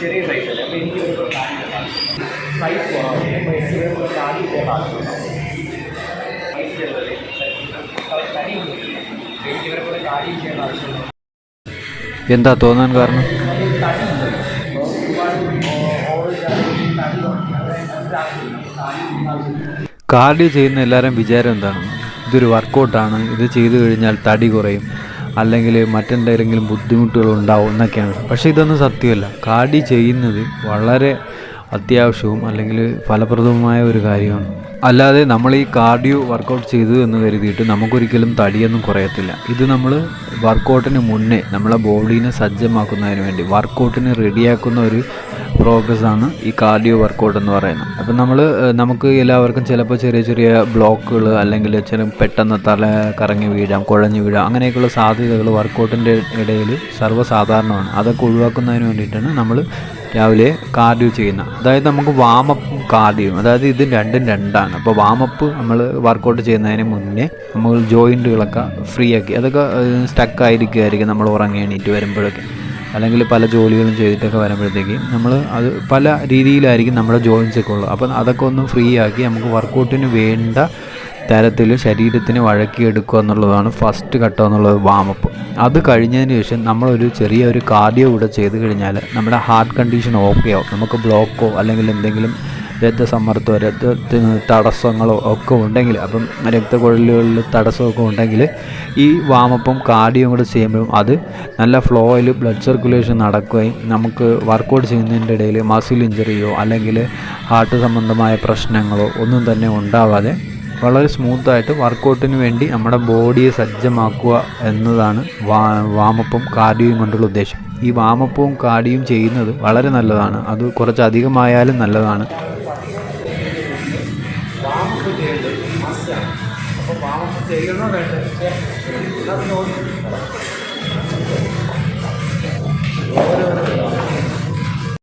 ചെറിയ സൈസ് അല്ലേ? അപ്പോൾ എനിക്ക് വരുമ്പോൾ താഴെ സൈസ് കുറവാണ് അപ്പോൾ എനിക്ക് വരുമ്പോൾ താഴെ സാധിക്കും എന്താ തോന്നാൻ കാരണം? കാർഡിയോ ചെയ്യുന്ന എല്ലാവരും വിചാരം എന്താണ്? ഇതൊരു വർക്കൗട്ടാണ് ഇത് ചെയ്തു കഴിഞ്ഞാൽ തടി കുറയും. അല്ലെങ്കിൽ മറ്റെന്തെങ്കിലും ബുദ്ധിമുട്ടുകൾ ഉണ്ടാവും എന്നൊക്കെയാണ്. പക്ഷേ ഇതൊന്നും സത്യമല്ല. കാടി ചെയ്യുന്നത് വളരെ അത്യാവശ്യവും അല്ലെങ്കിൽ ഫലപ്രദവുമായ ഒരു കാര്യമാണ്. അല്ലാതെ നമ്മൾ ഈ കാർഡിയോ വർക്കൗട്ട് ചെയ്തു എന്ന് കരുതിയിട്ട് നമുക്കൊരിക്കലും തടിയൊന്നും കുറയത്തില്ല. ഇത് നമ്മൾ വർക്കൗട്ടിന് മുന്നേ നമ്മളെ ബോഡീനെ സജ്ജമാക്കുന്നതിന് വേണ്ടി വർക്കൗട്ടിന് റെഡിയാക്കുന്ന ഒരു പ്രോഗ്രസ്സാണ് ഈ കാർഡിയോ വർക്കൗട്ട് എന്ന് പറയുന്നത്. അപ്പം നമ്മൾ നമുക്ക് എല്ലാവർക്കും ചിലപ്പോൾ ചെറിയ ചെറിയ ബ്ലോക്കുകൾ അല്ലെങ്കിൽ ചില പെട്ടെന്ന് തല കറങ്ങി വീഴാം കുഴഞ്ഞു വീഴാം അങ്ങനെയൊക്കെയുള്ള സാധ്യതകൾ വർക്കൗട്ടിന്റെ ഇടയിൽ സർവസാധാരണമാണ്. അതൊക്കെ ഒഴിവാക്കുന്നതിന് വേണ്ടിയിട്ടാണ് നമ്മൾ രാവിലെ കാർഡിയോ ചെയ്യുന്നത്. അതായത് നമുക്ക് വാമപ്പ് കാർഡിയോ അതായത് ഇത് രണ്ടും രണ്ടാണ്. അപ്പോൾ വാമപ്പ് നമ്മൾ വർക്കൗട്ട് ചെയ്യുന്നതിന് മുന്നേ നമ്മൾ ജോയിന്റുകളൊക്കെ ഫ്രീ ആക്കി അതൊക്കെ സ്റ്റക്ക് ആയിരിക്കുമായിരിക്കും നമ്മൾ ഉറങ്ങി എണീറ്റ് വരുമ്പോഴൊക്കെ. അല്ലെങ്കിൽ പല ജോലികളും ചെയ്തിട്ടൊക്കെ വരുമ്പോഴത്തേക്ക് നമ്മൾ അത് പല രീതിയിലായിരിക്കും നമ്മുടെ ജോയിൻസ് ഒക്കെ ഉള്ളത്. അപ്പം അതൊക്കെ ഒന്ന് ഫ്രീ ആക്കി നമുക്ക് വർക്കൗട്ടിന് വേണ്ട തരത്തിൽ ശരീരത്തിന് വഴക്കിയെടുക്കുക എന്നുള്ളതാണ് ഫസ്റ്റ് ഘട്ടം എന്നുള്ളത് വാമപ്പ് അത് കഴിഞ്ഞതിന് ശേഷം നമ്മളൊരു ചെറിയ ഒരു കാർഡിയോ കൂടെ ചെയ്ത് കഴിഞ്ഞാൽ നമ്മുടെ ഹാർട്ട് കണ്ടീഷൻ ഓക്കെ നമുക്ക് ബ്ലോക്കോ അല്ലെങ്കിൽ എന്തെങ്കിലും രക്തസമ്മർദ്ദമോ രക്തത്തിന് തടസ്സങ്ങളോ ഒക്കെ ഉണ്ടെങ്കിൽ അപ്പം രക്തക്കുഴലുകളിൽ തടസ്സമൊക്കെ ഉണ്ടെങ്കിൽ ഈ വാമപ്പും കാർഡിയും കൂടെ ചെയ്യുമ്പോഴും അത് നല്ല ഫ്ലോയിൽ ബ്ലഡ് സർക്കുലേഷൻ നടക്കുകയും നമുക്ക് വർക്കൗട്ട് ചെയ്യുന്നതിന്റെ ഇടയിൽ മസിൽ ഇഞ്ചറിയോ അല്ലെങ്കിൽ ഹാർട്ട് സംബന്ധമായ പ്രശ്നങ്ങളോ ഒന്നും തന്നെ ഉണ്ടാവാതെ വളരെ സ്മൂത്തായിട്ട് വർക്കൗട്ടിന് വേണ്ടി നമ്മുടെ ബോഡിയെ സജ്ജമാക്കുക എന്നതാണ് വാ വാമപ്പും കാർഡിയോയും കൊണ്ടുള്ള ഉദ്ദേശം. ഈ വാമപ്പവും കാർഡിയും ചെയ്യുന്നത് വളരെ നല്ലതാണ്. അത് കുറച്ചധികമായാലും നല്ലതാണ്. അപ്പോൾ വാമപ്പ് ചെയ്യണോ വേണ്ടത്